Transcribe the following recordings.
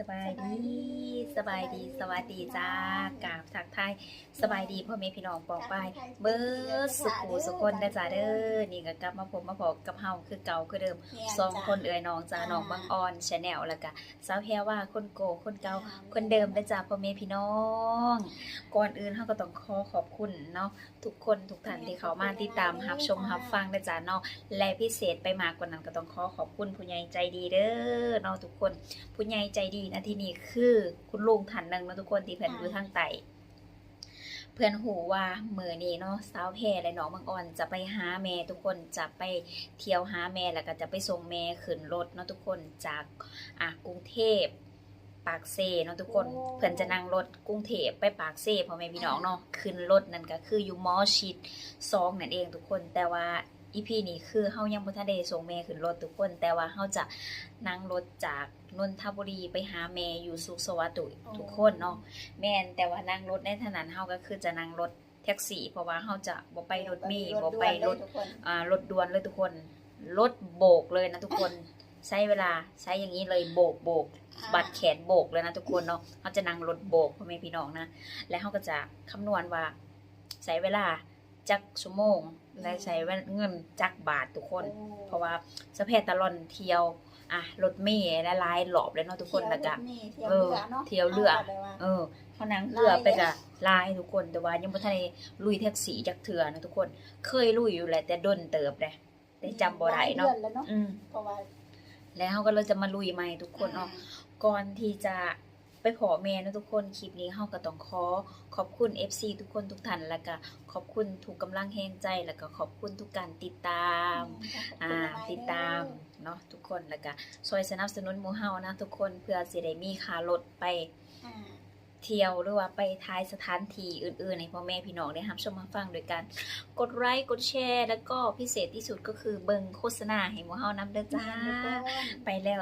สบายดีสบายดีสวัสดีจ้ากราบทักทายสบายดีพ่อแม่พี่น้องปองไปายเบิร์ดสุขูสุคนนะจ้าเด้อนี่ก็กลับมาพบมาพบกับเฮาคือเก่าคือเดิมสองคนเอ่ยน้องจ้าน้องบางออนชาแนลแล้วก็สาวแพรว่าคนโกคนเก่าคนเดิมนะจ้าพ่อแม่พี่น้อง ก่อนอื่นเฮาก็ต้องขอขอบคุณเนาะทุกคนทุกท่านที่เขามาติดตามรับชมรับฟังนะจ้าเนาะและพิเศษไปมากกว่านั้นก็ต้องขอขอบคุณผู้ใหญ่ใจดีเด้อเนาะทุกคนผู้ใหญ่ใจดีนะที่นี่คือคุณลุงท่านหนึ่งนะทุกคนที่เพื่อนอยู่ทางใต้เพื่อนหูว่ามือนี้เนาะสาวแพรและน้องบางอ่อนจะไปหาแม่ทุกคนจะไปเที่ยวหาแม่แล้วก็จะไปส่งแม่ขึ้นรถเนาะทุกคนจากอะกรุงเทพ ปากเซเนาะทุกคนโอ้เพื่อนจะนั่งรถกรุงเทพไปปากเซพ่อแม่พี่น้องเนาะขึ้นรถนั่นก็คืออยู่มอชิดซองนั่นเองทุกคนแต่ว่าอีพีนี้คือเฮายังบ่ทันได้ส่งแม่ขึ้นรถทุกคน แต่ว่าเฮาจะนั่งรถจากนนทบุรีไปหาแม่อยู่สุขสวัสดิ์ทุกทุกคนเนาะแม่นแต่ว่านั่งรถในถนนเฮาก็คือจะนั่งรถแท็กซี่ เพราะว่าเฮาจะบ่ไปรถเมล์บ่ไปรถอ่ารถด่วนเลยทุกคนรถโบกเลยนะทุกคน ใช้เวลาใช้อย่างนี้เลยโบกโบกบัตรแขนโบกเลยนะทุกคนเนาะเขาจะนั่งรถโบกพ่อแม่พี่น้องนะ แล้วเขาก็จะคำนวณว่าใช้เวลาจักชั่วโมงและใช้เงินจักบาททุกคน เพราะว่าสะเพตลอนเที่ยวอะรถเมล์และลายหลอบเลยเนาะทุกคนแล้วก็เออเที่ยวเรือเออเขานั่งเรือไปกับลายทุกคนแต่ว่ายังบ่ทันได้ลุยแท็กซี่จักเถื่อนะทุกคน เคยลุยอยู่แหละแต่ดนเติบเลยแต่จำบ่ได้เนาะหลยดือแล้วเนาะอืมเพราะว่า แล้วเขาก็เลยจะมาลุยใหม่ทุกคนเนาะก่อนที่จะไปขอแม่นะทุกคนคลิปนี้เฮาก็ต้องขอขอบคุณ FC ทุกคนทุกท่านแล้วก็ขอบคุณทุกกำลังแห่งใจแล้วก็ขอบคุณทุกการติดตามอ่าติดตามเนาะทุกคนแล้วก็ช่วยสนับสนุนหมู่เฮานะทุกคนเพื่อสิได้มีค่ารถไปอ่า เที่ยวหรือว่าไปท้ายสถานที่อื่นๆในพ่อแม่พี่น้องได้รับชมรับฟังโดยการกดไลค์กดแชร์ แล้วก็พิเศษที่สุดก็คือเบิ่งโฆษณาให้หมู่เฮานำเด้อจ้า ไปแล้ว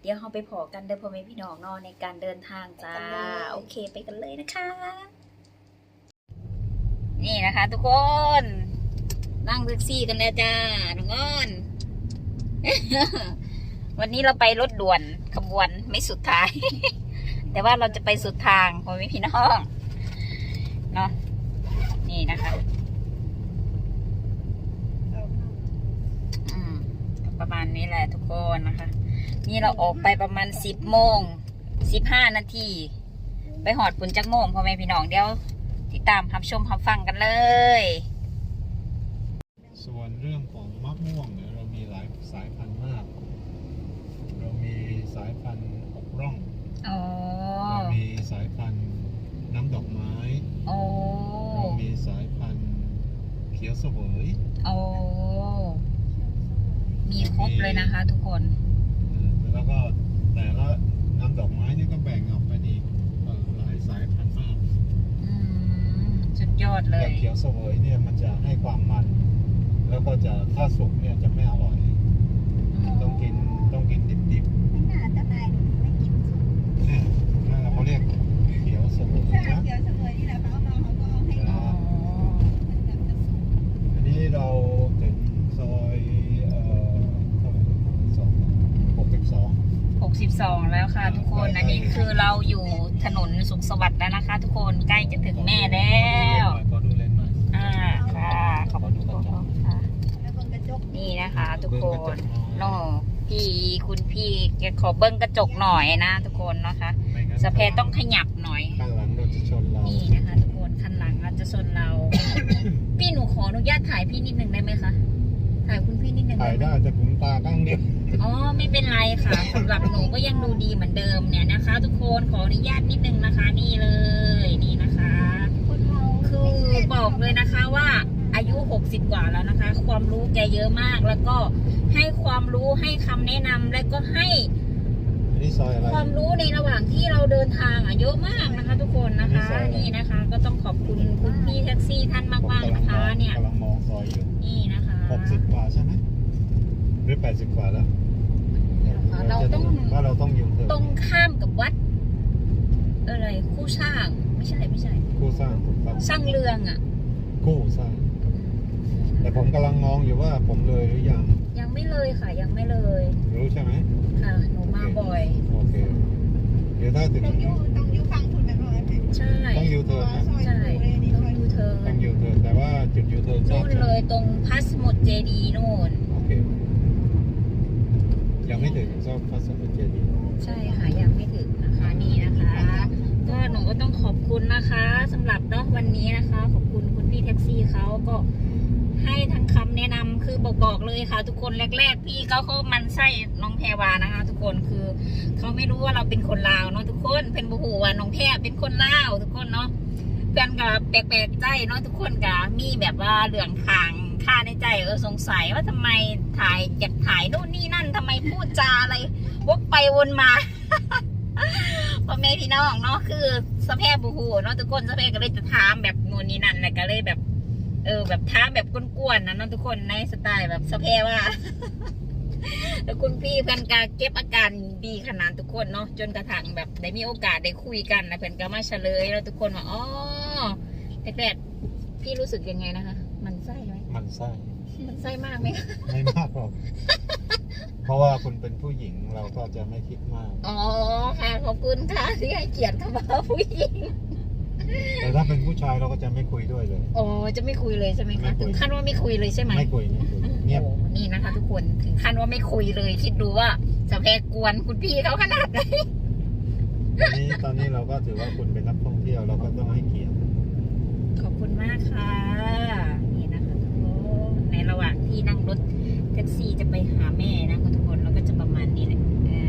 เดี๋ยวเราไปพอกันเด้อพ่อแม่พี่น้องเนาะในการเดินทางจ้าไปกันเลยโอเคไปกันเลยนะคะ นี่นะคะ ทุกคน นั่งแท็กซี่กันแล้วจ้าทุกคนวันนี้เราไปรถด่วนขบวนไม่สุดท้าย แต่ว่าเราจะไปสุดทางพ่อแม่พี่น้องเนาะนี่นะคะอืมประมาณนี้แหละทุกคนนะคะ นี่เราออกไปประมาณสิบโมงสิบห้านาทีไปหอดปุ่นจักโมงพ่อแม่พี่น้องเดี๋ยว ติดตามรับชมรับฟังกันเลย ส่วนเรื่องของมะม่วงเนี่ยเรามีหลายสายพันธุ์มาก เรามีสายพันธุ์อกร่อง อ๋อ เรามีสายพันธุ์น้ำดอกไม้ โอ้เรามีสายพันธุ์เขียวเสวยโอ้มีครบเลยนะคะ ทุกคนเออแล้วก็แต่ละน้ำดอกไม้นี่ก็แบ่งออกเป็นอีกเอ่อหลายสายพันธุ์มากอืมสุดยอดเลแต่ยเขียวเสวยเนี่ยมันจะให้ความมัน แล้วก็จะถ้าสุกเนี่ยจะไม่อร่อย ต้องกินต้องกินดิบๆไม่น่าจะนายไม่กินสุดเนี่ยนั่นแหละเขาเรียกเขียวเสวยถ้านะเดี๋ยวเสมอนี่แหละเขาเอามาเขาก็เอาให้อ๋อมันแบบจะสุกอันนี้เราถึงซอยเอ่อเท่าไหร่สองหกสิบสองหกสิบสองแล้วค่ะ ทุกคน อันนี้คือเราอยู่ถนนสุขสวัสดิ์แล้วนะคะ ทุกคน ใกล้จะถึงแม่แล้ว ขอดูเลนส์หน่อยอ่า ค่ะ ขอบคุณค่ะ แล้วเบิ่งกระจกนี่นะคะ ทุกคนเบิ่งกระจกหน่อยโน่พี่คุณพี่แกขอเบิ้งกระจกหน่อยนะ ทุกคนนะคะไม่งั้นสะเพต้องขยับหน่อย จจะชนเรา พี่หนูขออนุญาตถ่ายพี่นิดนึงได้ไหมคะ ถ่ายคุณพี่นิดนึงถ่าได้ยไหมได้แต่ผมตาข้างเดียวอ๋อไม่เป็นไรค่ะสำหรับหนูก็ยังดูดีเหมือนเดิมเนี่ยนะคะ ทุกคนขออนุญาตนิดนึงนะคะ นี่เลยนี่นะคะคนเราคือบอกเลยนะคะว่าอายุ 60 กว่าแล้วนะคะ ความรู้แกเยอะมากแล้วก็ให้ความรู้ให้คำแนะนำและก็ให้อั นนี้ซอยอะไร ความรู้ในระหว่างที่เราเดินทางอะเยอะมากนะคะ ทุกคนนะคะอันนี้ซอยอะไรนี่นะคะ ก็ต้องขอบคุณคุณพี่แท็กซี่ท่านมากๆนะคะ เนี่ยกำลังมองซอยอยู่ นี่นะคะหกสิบกว่าใช่ไหมหรือแปดสิบกว่าแล้วเราต้องว่าเราต้องอยู่เถตรอะงข้ามกับวัด อะไรคู่ช่างไม่ใช่ไม่ใช่ คู่สร้างถูกต้องสร้างเรืองอะ คู่สร้าง แต่ผมกำลังมองอยู่ว่าผมเลยหรือยัง ยังไม่เลยค่ะ ยังไม่เลย รู้ใช่ไหม ค่ะหนูมาบ่อยโอเคโอเคถ้าถึงต้องอยู่ต้องอยู่ฟังคุณแบบว่าไหมใช่ต้องยูเทิร์นนะซอยใช่ดูเลยนี่ต้อซงอยยูเทิร์ต้อนงยูเทิร์นแต่ว่าจุดยูเทิร์นทรานู่บนใช่ไหมเลยตรงพัสมุดเจดีนู่นโอเคยังไม่ถึงชอบพัสดุเจดีย์ใช่ค่ะยังไม่ถึงนะคะนี่นะคะก็หนูก็ต้องขอบคุณนะคะสำหรับเนาะวันนี้นะคะ ขอบคุณคุณพี่แท็กซี่เขาก็ ให้ทั้งคำแนะนำคือบอกบอกเลยค่ะ ทุกคนแรก ๆ พี่เขาเขามันไส้น้องแพรวานะคะ ทุกคนคือเขาไม่รู้ว่าเราเป็นคนลาวเนาะทุกคนเป็นบุหูว่าน้องแพรเป็นคนลาวทุกคนเนาะเพื่อนก็แปลกๆใจเนาะทุกคนก็มีแบบว่าเรื่องทางค่าในใจเออสงสัยว่าทำไมถ่ายอยากถ่ายนู่นนี่นั่นทำไมพูดจาอะไรวกไปวนมาพ่อแม่พี่น้องเนาะคือสะแพบบูฮูเนาะทุกคนสะแพก็เลยจะถามแบบนู่นนี่นั่นแหละก็เลยแบบ เออ แบบถามแบบกวนๆนะเนาะทุกคนในสไตล์แบบสะแพว่าแล้วคุณพี่เพื่อนก็เก็บอาการดีขนาดทุกคนเนาะจนกระทั่งแบบได้มีโอกาสได้คุยกันนะเพื่อนก็มาเฉลย แล้วทุกคนว่าอ๋อแรกๆพี่รู้สึกยังไงนะคะ มันไส้ไหมมันไส้มันไส้มากไหมคะไม่มากหรอกเพราะว่าคุณเป็นผู้หญิงเราก็จะไม่คิดมาก อ๋อค่ะขอบคุณค่ะที่ให้เกียรติคำว่าผู้หญิง แต่ถ้าเป็นผู้ชายเราก็จะไม่คุยด้วยเลยอ๋อจะไม่คุยเลยใช่ไหมไม่คะคุย ถึงขั้นว่าไม่คุยเลยใช่ไหมไม่คุยไม่คุยเงียบโอ้โหนี่นะคะ ทุกคนถึงขั้นว่าไม่คุยเลย คิดดูว่าจะแพรกวนคุณพี่เขาขนาดไหนตอนนี้ตอนนี้เราก็ถือว่าคุณเป็นนักท่องเที่ยวเราก็ต้องให้เกียรติขอบคุณมากค่ะ นี่นะคะทุกคนในระหว่างที่นั่งรถแท็กซี่จะไปหาแม่นะคะทุกคนเราก็จะประมาณนี้แหละอ่า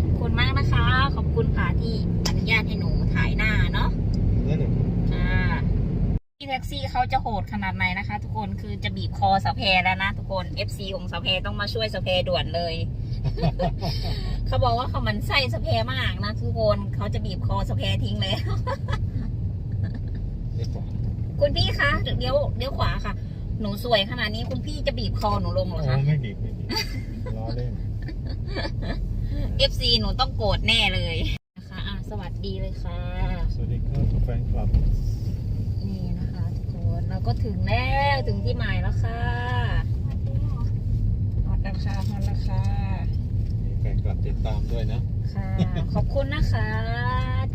ขอบคุณมากนะคะ ขอบคุณค่ะที่อนุญาตให้หนูถ่ายหน้าเนาะ แล้วเดี๋ยว อ่าพี่ แท็กซี่เขาจะโหดขนาดไหนนะคะ ทุกคนคือจะบีบคอสาวแพรแล้วนะทุกคน FC ของสาวแพรต้องมาช่วยสาวแพรด่วนเลย เขาบอกว่าเขามันไส้สาวแพรมากนะทุกคนเขาจะบีบคอสาวแพรทิ้งเลยเดี๋ยวก่อนคุณพี่คะเดี๋ยวเดี๋ยวขวาค่ะ หนูสวยขนาดนี้คุณพี่จะบีบคอหนูลงเหรอโอ้คะไม่ดีไม่ดีล้อเล่น FC หนูต้องโกรธแน่เลยนะคะอะสวัสดีเลยค่ะ สวัสดีครับแฟนคลับ นี่นะคะทุกคนเราก็ถึงแล้วถึงที่หมายแล้วค่ะฮอตราคาฮอตราคามีแฟนคลับติดตามด้วยนะ ค่ะ ขอบคุณนะคะ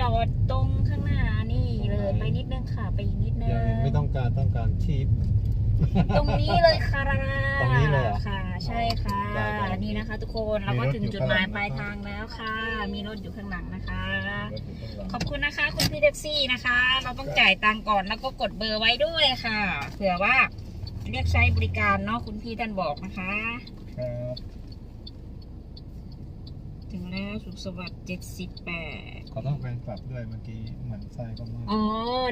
จอดตรงข้างหน้านี่เลยไปนิดนึงค่ะ ไปอีกนิดนึยังงไม่ต้องการต้องการชีพตรงนี้เลยค่ะตรงนี้เลยเหรอค่ะ ใช่ค่ะได้ได้ นี่นะคะ ทุกคนเราก็ถึงจุดหมายปลายทางแล้วค่ะ มีรถอยู่ข้างหลังนะคะ ขอบคุณนะคะคุณพี่แท็กซี่นะคะ เราต้องจ่ายตังก่อนแล้วก็กดเบอร์ไว้ด้วยค่ะ เผื่อว่าเรียกใช้บริการเนาะคุณพี่ท่านบอกนะคะ ครับ ถึงแล้วสุขสวัสดิ์เจ็ดสิบแปดขอโทษแฟนคลับด้วยเมื่อกี้เหมือนไส้ก็มากอ๋อ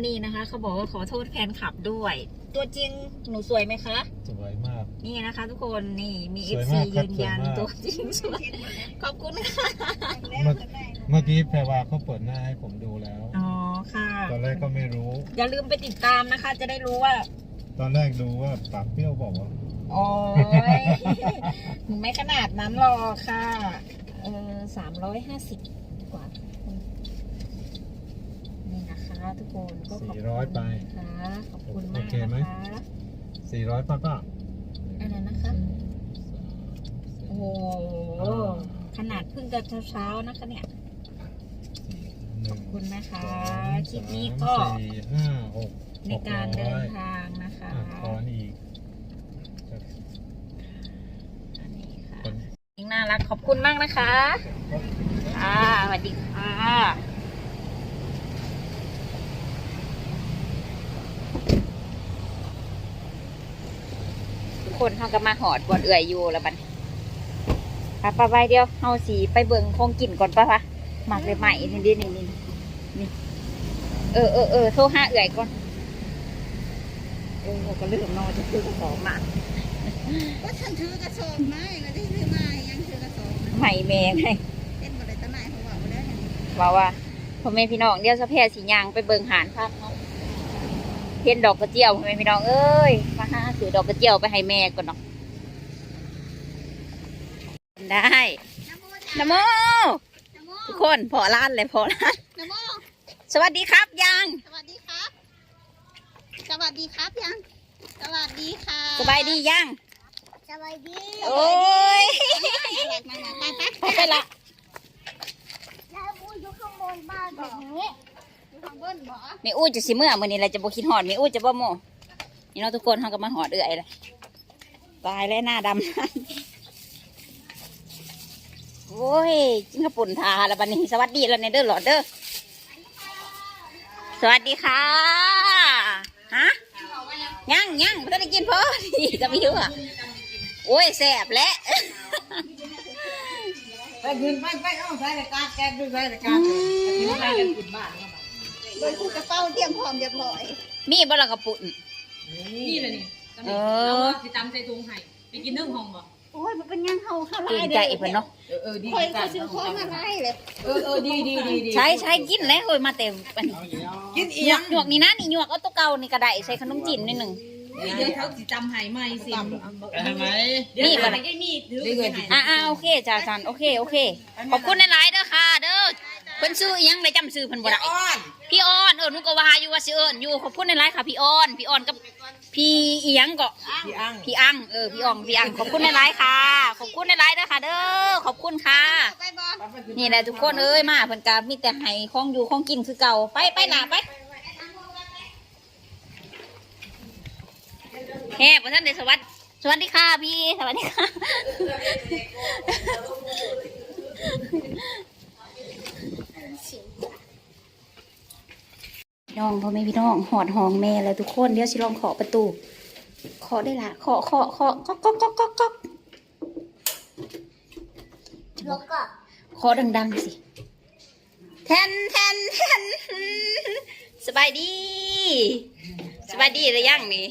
นี่นะคะ เขาบอกว่าขอโทษแฟนคลับด้วย ตัวจริงหนูสวยไหมคะ สวยมาก นี่นะคะ ทุกคนนี่มีสวย FC มากครับยืนยันสวยมาก ตัวจริงสวยเช็ดหมดแล้วขอบคุณค่ะแล้วจะได้เมื่อกี้แพรวาเขาเปิดหน้าให้ผมดูแล้ว อ๋อค่ะ ตอนแรกก็ไม่รู้ อย่าลืมไปติดตามนะคะ จะได้รู้ว่า ตอนแรกดูว่าปากเปรี้ยวบอกว่าโอ้ยหนูไม่ขนาดนั้นหรอกค่ะ เออ สามร้อยห้าสิบกว่านี่นะคะทุกคนก็ขอบคุณ400ไปนะคะขอบคุณมากโอเคไหม นะคะ400ป้าป้าอันนั้นนะคะ โอ้โหขนาดเพิ่งจะเช้าๆนะคะเนี่ยขอบคุณนะคะคลิปนี้ก็สี่ห้าหกในการเดินทางนะคะ อะขออีก อันนี้ค่ะ คน ยิ่งน่ารักขอบคุณมากนะคะค่ะสวัสดีค่ะทุกคนเขาก็มาหอดบอนเอื่อยอยู่แล้วบัดนปะปะไปเดียวเฮาสีไปเบิ่งคงกินก่อนปะปะหมักเลยใหม่นี่ดินี่นี่นี่เออเออเออโทรห้าเอื่อยก่อนเออเราก็ลืมเนอนจะซื้อกระสอบมาก็ฉันถือกระสอบไม้ก็ได้ถือมา ใหม่แม่ไงเต้นบนไรตะไหนเขาบอกว่าได้ไงว่าว่าพ่อแม่พี่น้องเดี๋ยวสะแพรสียางไปเบิ่งหานพักเนาะเห็นดอกกระเจียวพ่อแม่พี่น้องเอ้ยมาหาซื้อดอกกระเจียวไปให้แม่ก่อนเนาะได้น้ำโมนโมน้ำโมทุกคนพอร้านเลยพอร้านน้ำโมสวัสดีครับยังสวัสดีครับ สวัสดีครับยัง สวัสดีค่ะสบายดียังสวัสดีโอ้ย มามาไปไปไปละสบอกอยู่ทางเบิ้ลบอกแม่อู้จะสิเมื่อมื้อนี้แหละจะบ่คิดฮอดแม่อู้จะบ่โมนี่เนาะทุกคนเฮาก็มาฮอดเอื้อยเลยตายแล้วหน้าดำโอ้ยจิ้งกระปุ่นทาแล้วบัดนี้สวัสดีแล้วเนเด้อหลอดเด้อสวัสดีค่ะฮะยังยังไม่ได้กินพอดีกับพี่อะโอ้ยแสบแล้ว ไปคืนไปไปเอาใส่ในกาแกงด้วยใส่ในกากินไปกันกินบ้านเบิ้ลกูกระเป๋าเตรียมพร้อมเรียบร้อย มีบ่ละกระปุ่นนี่เลยนี่เออสิตำใส่ถุงให้ไปกินนึ่งห้องบ่โอ้ยมันเป็นยังเฮาเข้าเกรงใจเพิ่นเนาะเออเออดีคอยก็ซื้อของมาไล่เลยเออเออดีดีดีดีใช้ใช้กินแล้วเฮ้ยมาเต็มอันนี้กินอีหยวกหยวกนี่นะนี่หยวกเอาตัวเก่านี่ก็ได้ใส่ขนมจีนนิดหนึ่ง เดี๋ยวเขาสิตำให้ใหม่สิทำไมเดี๋ยวนี่บ่ใส่ล่ะได้มีดถือนี่ไปเงินให้อ่าอ่าโอเคจ้าจันโอเคโอเคขอบคุณหลายๆเด้อค่ะ เด้อเพิ่นซื้ออิหยังได้จำซื้อเพิ่นบ่ได้อ้อนพี่อ้อนเออหนูก็ว่าอยู่ว่าสิเอิ้นอยู่ขอบคุณหลายๆค่ะพี่อ้อนพี่อ้อนกับพี่อีหยังก็พี่อังพี่อังเออพี่อ่องพี่อังขอบคุณหลายๆค่ะ ขอบคุณหลายๆเด้อค่ะ เด้อขอบคุณค่ะไปบอลนี่แหละทุกคนเอ้ยมาเพิ่นก็มีแต่ให้ของอยู่ของกินคือเก่าไปไปหล่ะไป แฮ่บ่ท่านได้สวัสดีสวัสดีค่ะพี่ สวัสดีค่ะ น้องพ่อแม่พี่น้องหอดห้องแม่เลยทุกคนเดี๋ยวสิลองเคาะประตูเคาะได้ละเคาะเคาะเคาะก๊อกก๊อกก๊อกก๊อกก๊อกแล้วก็เคาะดังๆสิแทนแทนแทนสบายดี สบายดีหรือยังนี่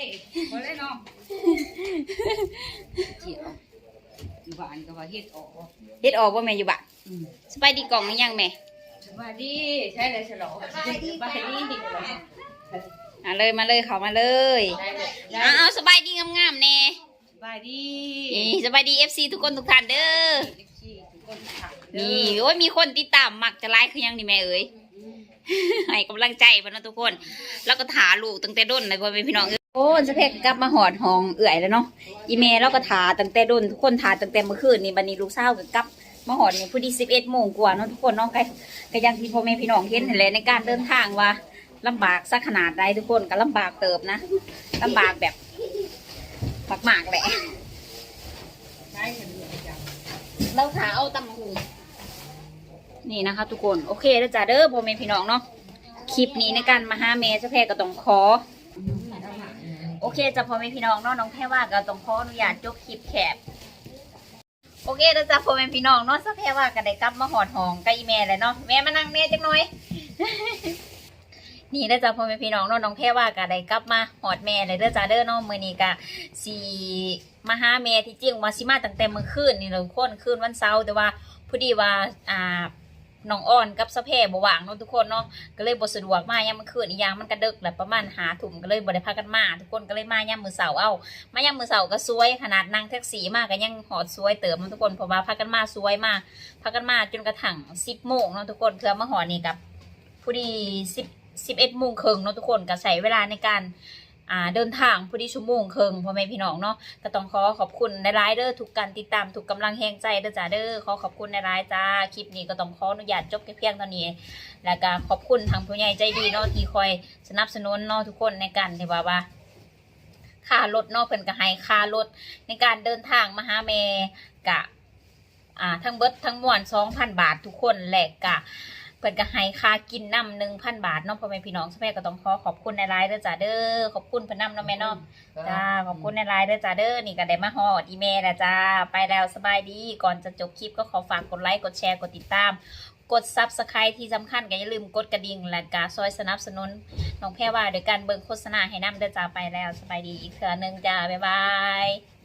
บายดีบ่ได้เนาะเจียวอยู่บ้านก็ว่าเฮ็ดออกเฮ็ดออกว่าแม่อยู่บ้านสบายดีกล่องหรือยังแม่บายดีใช่เลยฉลองบายดีบายดีมาเลยมาเลยเขามาเลยเอาเอาสบายดีงามๆแน่บายดีนี่สบายดีเอฟซีทุกคนทุกท่านเด้อนี่โอ้ยมีคนติดตามมักจะไลค์คือยังนี่แม่เอ๋ยให้กำลังใจเพิ่นเนาะทุกคน แล้วก็ถาลูกตั้งแต่ด้นเลยพ่อแม่พี่น้องเอ้ย โอ้จะเพกกลับมาหอดหองเอื่อยแล้วเนาะอีเมลเราก็ถาตั้งแต่ด้นทุกคนถาตั้งแต่เมื่อคืนนี่บัดนี้ลูกสาวก็กลับมาหอดนี่พอดีสิบเอ็ดโมงกว่าเนาะทุกคนเนาะก็ก็ยังที่พ่อแม่พี่น้องเห็นนั่นแหละในการเดินทางว่าลำบากสักขนาดใดทุกคนก็ลำบากเติบนะลำบากแบบมากๆแหละเราถาเอาตำหูนี่นะคะ ทุกคนโอเคแล้วจ้าเด้อพ่อแม่พี่น้องเนาะคลิปนี้ในการมาหาเมย์เจะแพรก็ต้องขอ โอเคจ้าพ่อแม่พี่น้องเนาะน้องแพรว่าก็ต้องขออนุญาตจบคลิปแคบโอเคแล้วจ้าพ่อแม่พี่น้องเนาะเจะแพรว่าก็ได้กลับมาหอดหองกับอีแม่เลยเนาะแม่มานั่งแม่จักหน่อยนี่เด้อจ้าพ่อแม่พี่น้องเนาะน้องแพรว่าก็ได้กลับมาหอดแม่เลยเด้อจ้าเด้อเนาะมื้อนี้ก็สิมาหาแม่ที่จริงว่าสิมาตั้งแต่เมื่อคืนนี่เราคนคืนวันเสาร์แต่ว่าพอดีว่าอ่า น้องอ้อนกับสะแพบว่างเนาะทุกคนเนาะก็เลยบ่สะดวกมายามมื้อคืนอีกอย่างมันก็ดึกแหละประมาณหาทุ่มก็เลยบ่ได้พากันมา ทุกคนก็เลยมายามมือเสาเอ้ามายามมือเสาร์ก็สวยขนาดนั่งแท็กซี่มาก็ยังหอดสวยเติมเนาะทุกคนเพราะว่าพากันมาสวยมากพากันมาจนกระทั่ง10โมงเนาะทุกคนเพื่อมาหอนี่กับพอดีสิบสิบเอ็ดโมงครึ่งเนาะทุกคนก็ใช้เวลาในการ อ่าเดินทางพอดีชั่วโมงครึ่งพ่อแม่พี่น้องเนาะก็ต้องขอขอบคุณในไลน์เด้อทุกการติดตามทุกกำลังแห่งใจเด้อจ้าเด้อขอขอบคุณในไลน์จ้าคลิปนี้ก็ต้องขออนุญาตจบแค่เพียงเท่านี้ แล้วก็ขอบคุณทางผู้ใหญ่ใจดีเนาะที่คอยสนับสนุนเนาะทุกคนในการที่ว่าว่าค่ารถเนาะเพิ่นก็ให้ค่ารถในการเดินทางมาหาแม่กะอ่าทั้งเบิดทั้งมวลสองพันบาททุกคนแหละกะ เพิ่นก็ให้ค่ากินน้ำหนึ่งพันบาทเนาะพ่อแม่พี่น้องสแม่ก็ต้องขอขอบคุณในไลน์เด้อจ้าเด้อขอบคุณเพิ่นนำเนาะแม่เนาะจ้าขอบคุณในไลน์เด้อจ้าเด้อนี่ก็ได้มาฮอดอีเมลแล้วจ้าไปแล้วสบายดีก่อนจะจบคลิปก็ขอฝากกดไลค์กดแชร์กดติดตาม กดซับสไครต์ที่สำคัญก็อย่าลืมกดกระดิ่งและกาซอยสนับสนุนน้องแพรว่าโดยการเบิ่งโฆษณาให้นำเด้อจ้าไปแล้วสบายดีอีกเทื่อหนึงจ้าบ๊ายบาย